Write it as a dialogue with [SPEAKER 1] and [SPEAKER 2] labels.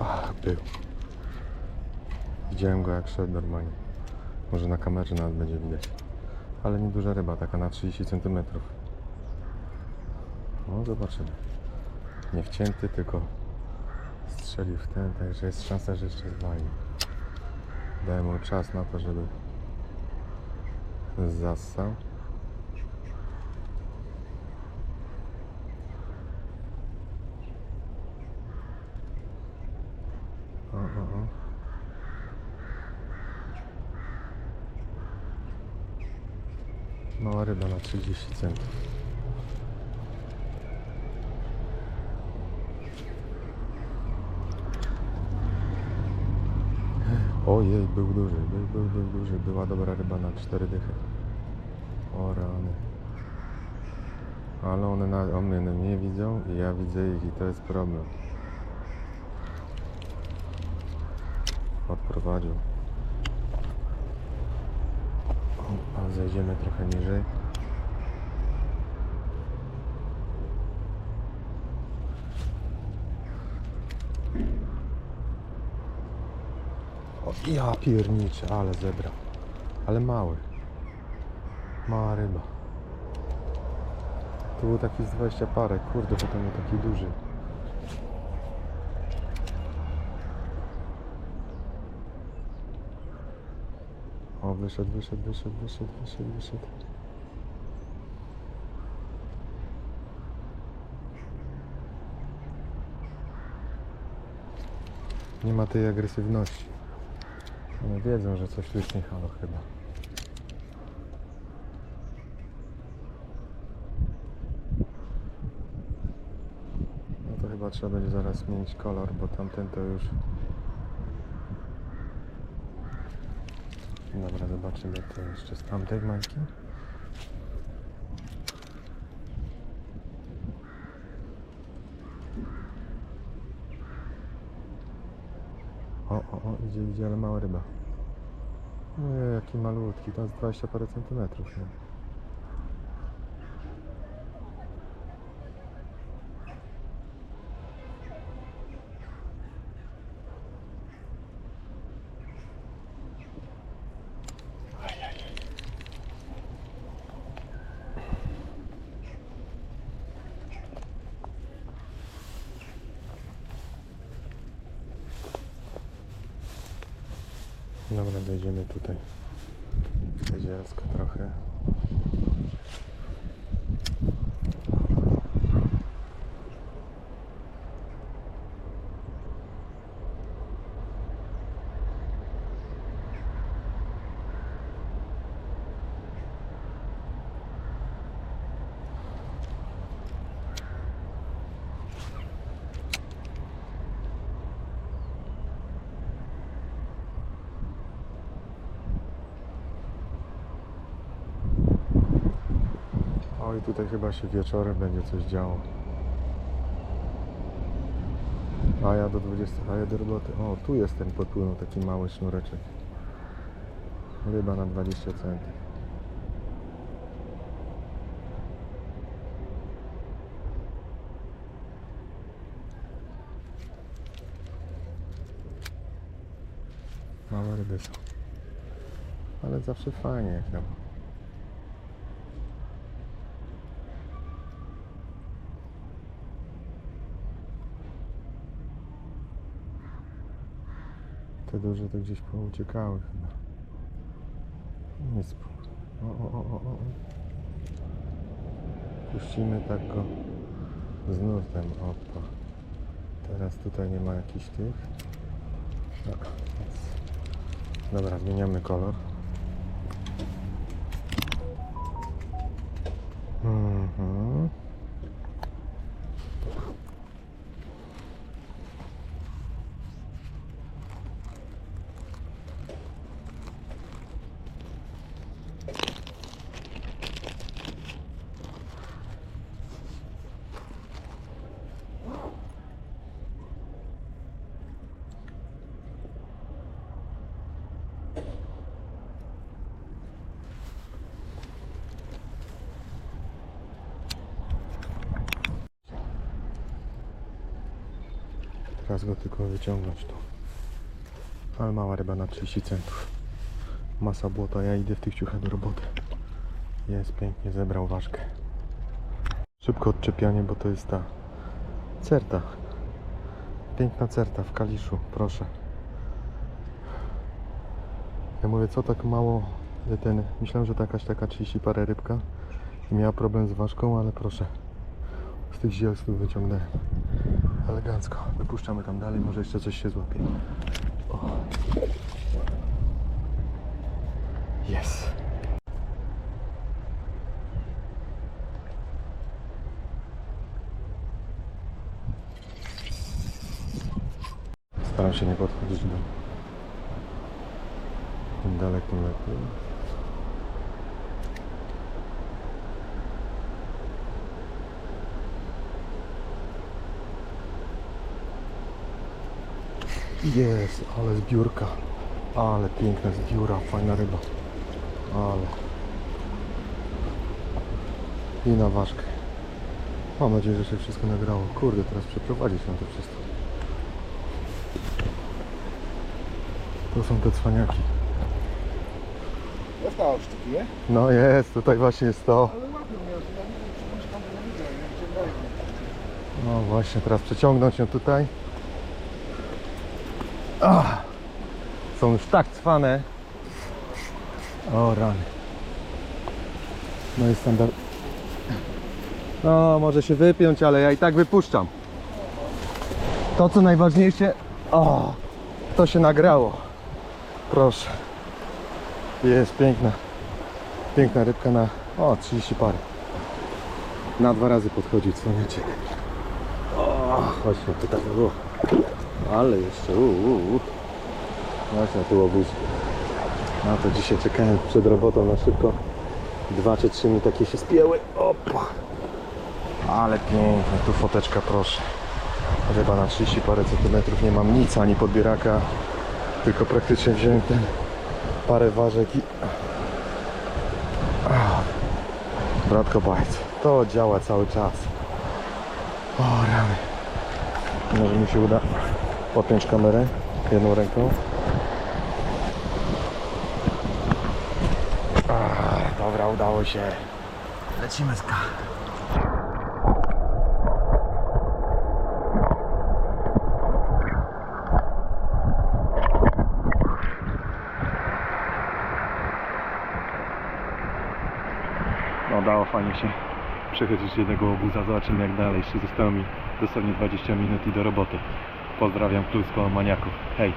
[SPEAKER 1] Ach, był. Widziałem go jak szedł normalnie. Może na kamerze nawet będzie widać. Ale nieduża ryba, taka na 30 cm. No zobaczymy. Nie wcięty, tylko strzelił w ten, także jest szansa, że jeszcze zwalni. Dałem mu czas na to, żeby zassał. O, o. Mała ryba na 30 centów. Ojej, był duży, był, był, był duży. Była dobra ryba na 4 dychy. O rany. Ale one, na, one mnie widzą i ja widzę ich i to jest problem. Odprowadził. O, A zejdziemy trochę niżej. O, ja pierniczę, ale zebra. Ale mały. Mała ryba. Tu był taki z 20 parę, kurde, potem był taki duży. O, wyszedł, wyszedł, wyszedł, wyszedł, wyszedł, wyszedł. Nie ma tej agresywności. One wiedzą, że coś tu jest nie halo chyba. No to chyba trzeba będzie zaraz zmienić kolor, bo tamten to już... Dobra, zobaczymy to jeszcze z tamtej marki. O, o, o, idzie, idzie, ale mała ryba. No jaki malutki, to jest 20 parę centymetrów. No. Dobra, dojdziemy tutaj. Jezielsko trochę. Oj, tutaj chyba się wieczorem będzie coś działo. A ja do 20, a ja do roboty. O, tu jest ten podpłynął taki mały sznureczek. Ryba na 20 centów. Małe ryby są. Ale zawsze fajnie jak. Te duże to gdzieś pouciekały chyba. Nic. O, o, o, o, o. Puścimy tak go z nurtem. Opa. Teraz tutaj nie ma jakichś tych. No, więc- Dobra, zmieniamy kolor. Mhm. Teraz go tylko wyciągnąć tu. Ale mała ryba na 30 centów. Masa błota, ja idę w tych ciuchach do roboty. Jest pięknie, zebrał ważkę. Szybko odczepianie, bo to jest ta certa. Piękna certa w Kaliszu, proszę. Ja mówię, co tak mało ten. Myślałem, że to jakaś taka 30 parę rybka i miała problem z ważką, ale proszę. Z tych zielskich wyciągnąłem. Elegancko. Wypuszczamy tam dalej, może jeszcze coś się złapie. Jest. Staram się nie podchodzić do... Im dalej, tym lepiej. Jest, ale zbiórka. Ale piękna zbióra, fajna ryba. Ale. I na ważkę. Mam nadzieję, że się wszystko nagrało. Kurde, teraz przeprowadzić na to wszystko. To są te cwaniaki.
[SPEAKER 2] Dostałeś sztuki, nie?
[SPEAKER 1] No jest, tutaj właśnie jest to. No właśnie, teraz przeciągnąć ją tutaj. Są już tak cwane. O rany. No i standard. No, może się wypiąć, ale ja i tak wypuszczam. To co najważniejsze, o, to się nagrało. Proszę. Jest piękna. Piękna rybka na, o, 30 parę. Na dwa razy podchodzi cwaniaczek. O, chodźmy tutaj. U. Ale jeszcze, u, u, u. Właśnie tu obóz. Na to dzisiaj czekałem przed robotą na szybko. Dwa czy trzy mi takie się spięły. Opa. Ale pięknie, tu foteczka proszę. Ryba na 30 parę centymetrów, nie mam nic, ani podbieraka. Tylko praktycznie wziąłem ten parę ważek i... Bratko bajc. To działa cały czas. O rany. Może mi się uda podpiąć kamerę jedną ręką. A, dobra, udało się. Lecimy z. No dało fajnie się przechodzić jednego obuza, zobaczymy jak dalej. Jeszcze zostało mi dosłownie 20 minut i do roboty. Pozdrawiam Klusko Maniaków. Hej!